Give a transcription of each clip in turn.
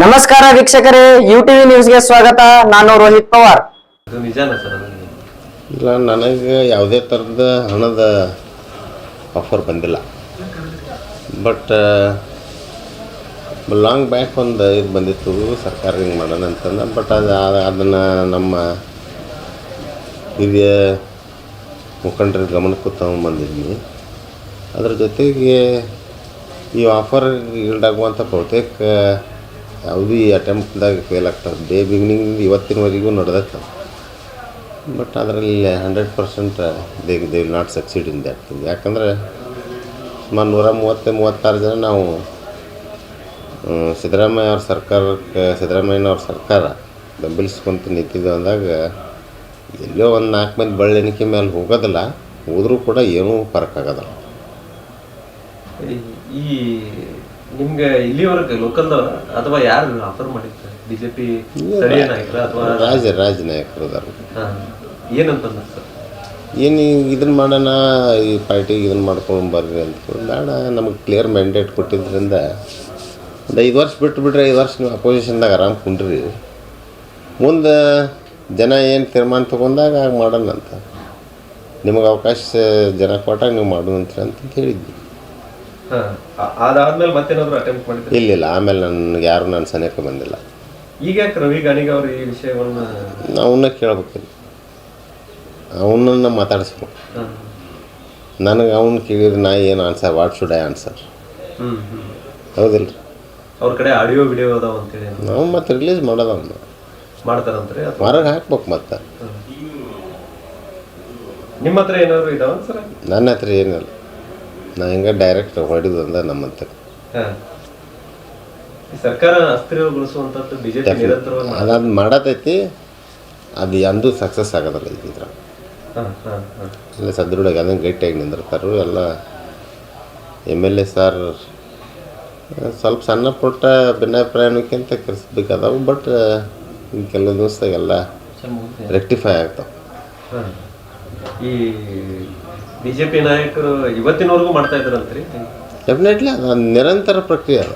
ನಮಸ್ಕಾರ ವೀಕ್ಷಕರೇ you TV ನ್ಯೂಸ್ಗೆ ಸ್ವಾಗತ. ನಾನು ರೋಹಿತ್ ಪವಾರ್. ಇಲ್ಲ ನನಗೆ ಯಾವುದೇ ಥರದ ಹಣದ ಆಫರ್ ಬಂದಿಲ್ಲ. ಬಟ್ ಲಾಂಗ್ ಬ್ಯಾಕ್ ಒಂದು ಇದು ಬಂದಿತ್ತು ಸರ್ಕಾರ ಹಿಂಗೆ ಮಾಡೋಣ ಅಂತಂದ. ಬಟ್ ಅದು ಅದನ್ನು ನಮ್ಮ ಹಿರಿಯ ಮುಖಂಡರ ಗಮನಕ್ಕೂ ತಗೊಂಡ್ಬಂದಿದ್ವಿ ಅದ್ರ ಜೊತೆಗೆ ಈ ಆಫರ್ ಈಲ್ಡಾಗುವಂಥ ಬಹುತೇಕ ಯಾವುದೂ ಈ ಅಟೆಂಪ್ಟ್ದಾಗ ಫೇಲ್ ಆಗ್ತದೆ ಡೇ ಬಿಗಿನಿಂಗ್ ಇವತ್ತಿನವರೆಗೂ ನಡೆದಾಗ್ತವೆ ಬಟ್ ಅದರಲ್ಲಿ hundred percent they they will not succeed in that thing ಯಾಕಂದರೆ ಸುಮಾರು ನೂರ ಮೂವತ್ತು, ಮೂವತ್ತಾರು ಜನ ನಾವು ಸಿದ್ದರಾಮಯ್ಯ ಅವ್ರ ಸರ್ಕಾರಕ್ಕೆ ಸಿದ್ದರಾಮಯ್ಯನವ್ರ ಸರ್ಕಾರ ಬೆಂಬಲಿಸ್ಕೊಂತ ನಿಂತಿದ್ದು ಅಂದಾಗ ಎಲ್ಲೋ ಒಂದು ನಾಲ್ಕು ಮಂದಿ ಬಳ್ಳೆಣಿಕೆ ಮೇಲೆ ಹೋಗೋದಿಲ್ಲ. ಹೋದರೂ ಕೂಡ ಏನೂ ಫರಕ್ ಆಗೋದಿಲ್ಲ. ಈ ನಿಮ್ಗೆ ಇಲ್ಲಿವರೆಗೆ ಲೋಕಲ್ದವ್ರ ಅಥವಾ ಯಾರು ಆಫರ್ ಮಾಡಿರ್ತಾರೆ? ಬಿಜೆಪಿ ಸ್ಥಳೀಯ ನಾಯಕರ ಅಥವಾ ರಾಜ ರಾಜ ನಾಯಕರು ಅದಾರ. ಏನಂತಂದ್ರೆ ಸರ್? ಏನು ಇದನ್ನು ಮಾಡೋಣ ಈ ಪಾರ್ಟಿಗೆ ಇದನ್ನು ಮಾಡ್ಕೊಂಡು ಬರ್ರಿ ಅಂತ ಬೇಡ ನಮಗೆ ಕ್ಲಿಯರ್ ಮ್ಯಾಂಡೇಟ್ ಕೊಟ್ಟಿದ್ದರಿಂದ ಒಂದು ಐದು ವರ್ಷ ಬಿಟ್ಟು ಬಿಟ್ರೆ ಐದು ವರ್ಷ ನೀವು ಅಪೋಸಿಷನ್ದಾಗ ಆರಾಮ್ ಕುಂಡ್ರಿ. ಮುಂದೆ ಜನ ಏನು ತೀರ್ಮಾನ ತೊಗೊಂಡಾಗ ಆಗ ಮಾಡೋಣ ಅಂತ ನಿಮಗೆ ಅವಕಾಶ ಜನ ಕೊಟ್ಟಾಗ ನೀವು ಮಾಡೋಣಂತ್ರಿ ಅಂತ ಹೇಳಿದ್ವಿ ಅದಾದ್ಮೇಲೆ ಮತ್ತೇನಾದ್ರು ಅಟೆಂಪ್ಟ್ ಮಾಡಿದ್ರೆ? ಇಲ್ಲ ಇಲ್ಲ ಆಮೇಲೆ ನನಗೆ ಯಾರು ನನ್ನ ಸನಿಹಕ್ಕೆ ಬಂದಿಲ್ಲ. ಈಗ ಯಾಕೆ ರವಿ ಗಾಣಿಗ ಅವರು ಈ ವಿಷಯವನ್ನ ಅವನ್ನ ಕೇಳ್ಬೇಕಿಲ್ಲ. ಅವನನ್ನು ಮಾತಾಡಿಸ್ಬೇಕು. ನನಗೆ ಅವ್ನು ಕೇಳಿದ್ರೆ ನಾ ಏನು answer what should I answer hmm hmm. ಹೌದಿಲ್ಲ ಅವ್ರ ಕಡೆ ಆಡಿಯೋ ವಿಡಿಯೋ ಅದಾವ ಅಂತೇಳಿ ನಾವು ಮತ್ತೆ ರಿಲೀಸ್ ಮಾಡೋದ ಅವನು ಮಾಡ್ತಾರಂತ್ರಿ ಅಥವಾ? ಹೊರಗೆ ಹಾಕ್ಬೇಕು ಮತ್ತೆ. ನಿಮ್ಮ ಹತ್ರ ಏನಾದ್ರು ಇದಾವ ಸರ್? ನನ್ನ ಹತ್ರ ಏನಿಲ್ಲ. ನಾ ಹಿಂಗೆ ಡೈರೆಕ್ಟ್ ಹೊಡೆದಂದ ನಮ್ಮಂತ. ಸರ್ಕಾರ ಅಸ್ಥಿರಗೊಳಿಸುವಂತದ್ದು ಬಿಜೆಪಿ ನಿರಂತರವಾಗಿ ಮಾಡ್- ಅದಾದ ಮಾಡತೈತಿ ಅದು ಎಂದೂ ಸಕ್ಸಸ್ ಆಗೋದಲ್ಲ ಇದ್ರ. ಎಲ್ಲ ಸದೃಢವಾಗಿ ಅದನ್ನು ಗಟ್ಟಿಯಾಗಿ ನಿಂದಿರ್ತಾರೆ ಎಲ್ಲ ಎಂ ಎಲ್ ಎ ಸರ್ ಸ್ವಲ್ಪ ಸಣ್ಣ ಪುಟ್ಟ ಭಿನ್ನಾಭಿಪ್ರಾಯಕ್ಕಿಂತ ಕರೆಸ್ಬೇಕಾದವು ಬಟ್ ಕೆಲವು ದಿವಸದಾಗೆಲ್ಲ ರೆಕ್ಟಿಫೈ ಆಗ್ತಾವೆ. ಈ ಬಿಜೆಪಿ ನಾಯಕರು ಇವತ್ತಿನವರೆಗೂ ಮಾಡ್ತಾ ಇದ್ರಂತ್ರಿ ಡೆಫಿನೆಟ್ಲಿ ಅದು ನಿರಂತರ ಪ್ರಕ್ರಿಯೆ ಅದ.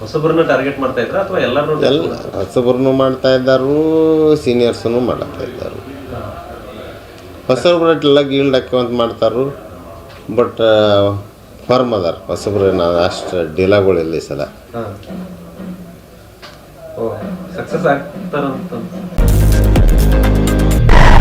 ಹೊಸಬರನ್ನ ಟಾರ್ಗೆಟ್ ಮಾಡ್ತಾ ಇದ್ರ ಅಥವಾ ಎಲ್ಲರೂ ಎಲ್ಲ ಹೊಸಬ್ರನ್ನು ಮಾಡ್ತಾ ಇದ್ದಾರು ಸೀನಿಯರ್ಸನ್ನು ಮಾಡ್ತಾ ಇದ್ದಾರೆ? ಹೊಸಬ್ರ ಎಲ್ಲ ಗೀಲ್ಡ್ ಹಾಕ್ಯವಂತ ಮಾಡ್ತಾರು ಬಟ್ ಫಾರ್ಮ್ ಅದಾರ. ಹೊಸಬ್ರು ನಾವು ಅಷ್ಟು ಡೀಲಾಗಳಿಲ್ಲ ಈ ಸಲ. ಓ ಸಕ್ಸಸ್ ಆಗ್ತಾರಂತ.